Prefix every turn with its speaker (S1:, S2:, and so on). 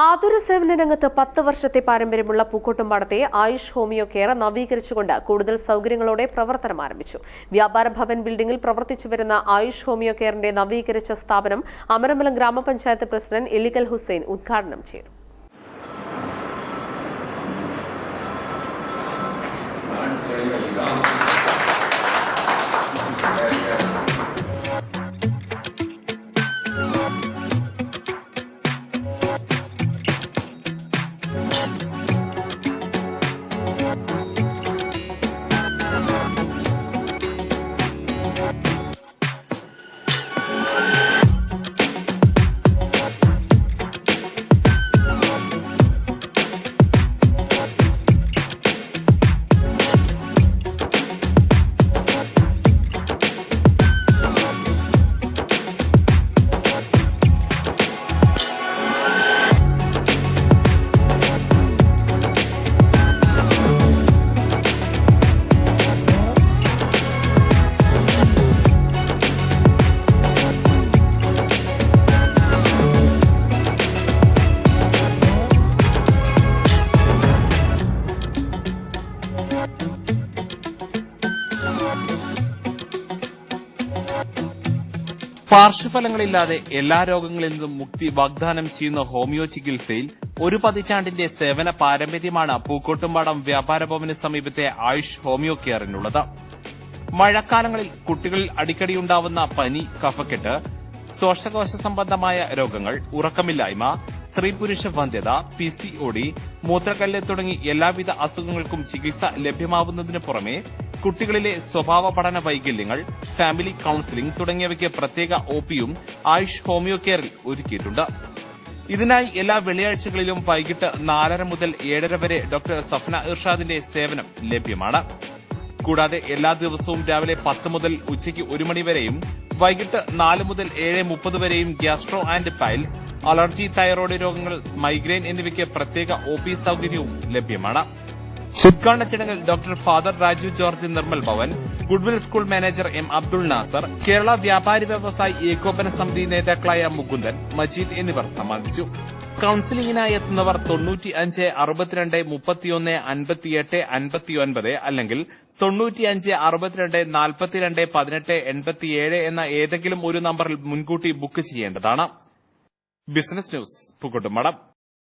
S1: ആതുര സേവന രംഗത്ത് പത്ത് വർഷത്തെ പാരമ്പര്യമുള്ള പൂക്കോട്ടുംപാടത്തെ ആയുഷ് ഹോമിയോ കെയർ നവീകരിച്ചുകൊണ്ട് കൂടുതൽ സൗകര്യങ്ങളോടെ പ്രവർത്തനം ആരംഭിച്ചു. വ്യാപാര ഭവൻ ബിൽഡിംഗിൽ പ്രവർത്തിച്ചു വരുന്ന ആയുഷ് ഹോമിയോ കെയറിന്റെ നവീകരിച്ച സ്ഥാപനം അമരമലം ഗ്രാമപഞ്ചായത്ത് പ്രസിഡന്റ് എലിക്കൽ ഹുസൈൻ ഉദ്ഘാടനം ചെയ്തു.
S2: പാർശ്വഫലങ്ങളില്ലാതെ എല്ലാ രോഗങ്ങളിൽ നിന്നും മുക്തി വാഗ്ദാനം ചെയ്യുന്ന ഹോമിയോ ചികിത്സയിൽ ഒരു പതിറ്റാണ്ടിന്റെ സേവന പാരമ്പര്യമാണ് പൂക്കോട്ടുംപാടം വ്യാപാര ഭവന് സമീപത്തെ ആയുഷ് ഹോമിയോ കെയറിനുള്ളത്. മഴക്കാലങ്ങളിൽ കുട്ടികളിൽ അടിക്കടി ഉണ്ടാവുന്ന പനി കഫക്കെട്ട് ശ്വാസകോശ സംബന്ധമായ രോഗങ്ങൾ ഉറക്കമില്ലായ്മ സ്ത്രീ പുരുഷ വന്ധ്യത പി സി ഒ ഡി മൂത്രക്കല്ല് തുടങ്ങി എല്ലാവിധ അസുഖങ്ങൾക്കും ചികിത്സ ലഭ്യമാവുന്നതിന് പുറമെ കുട്ടികളിലെ സ്വഭാവ പഠന വൈകല്യങ്ങൾ ഫാമിലി കൌൺസിലിംഗ് തുടങ്ങിയവയ്ക്ക് പ്രത്യേക ഒപിയും പിയും ആയുഷ് ഹോമിയോ കെയറിൽ ഒരുക്കിയിട്ടുണ്ട്. ഇതിനായി എല്ലാ വെള്ളിയാഴ്ചകളിലും വൈകിട്ട് നാലര മുതൽ ഏഴര വരെ ഡോക്ടർ സഫ്ന ഇർഷാദിന്റെ സേവനം ലഭ്യമാണ്. കൂടാതെ എല്ലാ ദിവസവും രാവിലെ പത്ത് മുതൽ ഉച്ചയ്ക്ക് ഒരു മണിവരെയും വൈകിട്ട് നാല് മുതൽ ഏഴ് മുപ്പത് വരെയും gastro and piles allergy thyroid രോഗങ്ങൾ മൈഗ്രെയിൻ എന്നിവയ്ക്ക് പ്രത്യേക ഒ പി സൌകര്യവും ലഭ്യമാണ്. ഉദ്ഘാടന ചടങ്ങിൽ doctor father Raju George Nirmal Bhavan goodwill school manager M Abdul Nasar Kerala വ്യാപാരി വ്യവസായി ഏകോപന സമിതി നേതാക്കളായ മുകുന്ദൻ മജീദ് എന്നിവർ സംബന്ധിച്ചു കൌൺസിലിംഗിനായി എത്തുന്നവർ തൊണ്ണൂറ്റി അഞ്ച് അറുപത്തിരണ്ട് മുപ്പത്തിയൊന്ന് അൻപത്തിയെട്ട് അൻപത്തിയൊൻപത് അല്ലെങ്കിൽ തൊണ്ണൂറ്റി അഞ്ച് അറുപത്തിരണ്ട് നാൽപ്പത്തിരണ്ട് പതിനെട്ട് എൺപത്തിയേഴ് എന്ന ഏതെങ്കിലും ഒരു നമ്പറിൽ മുൻകൂട്ടി ബുക്ക് ചെയ്യേണ്ടതാണ്. Business news പൂക്കോട്ടുമടം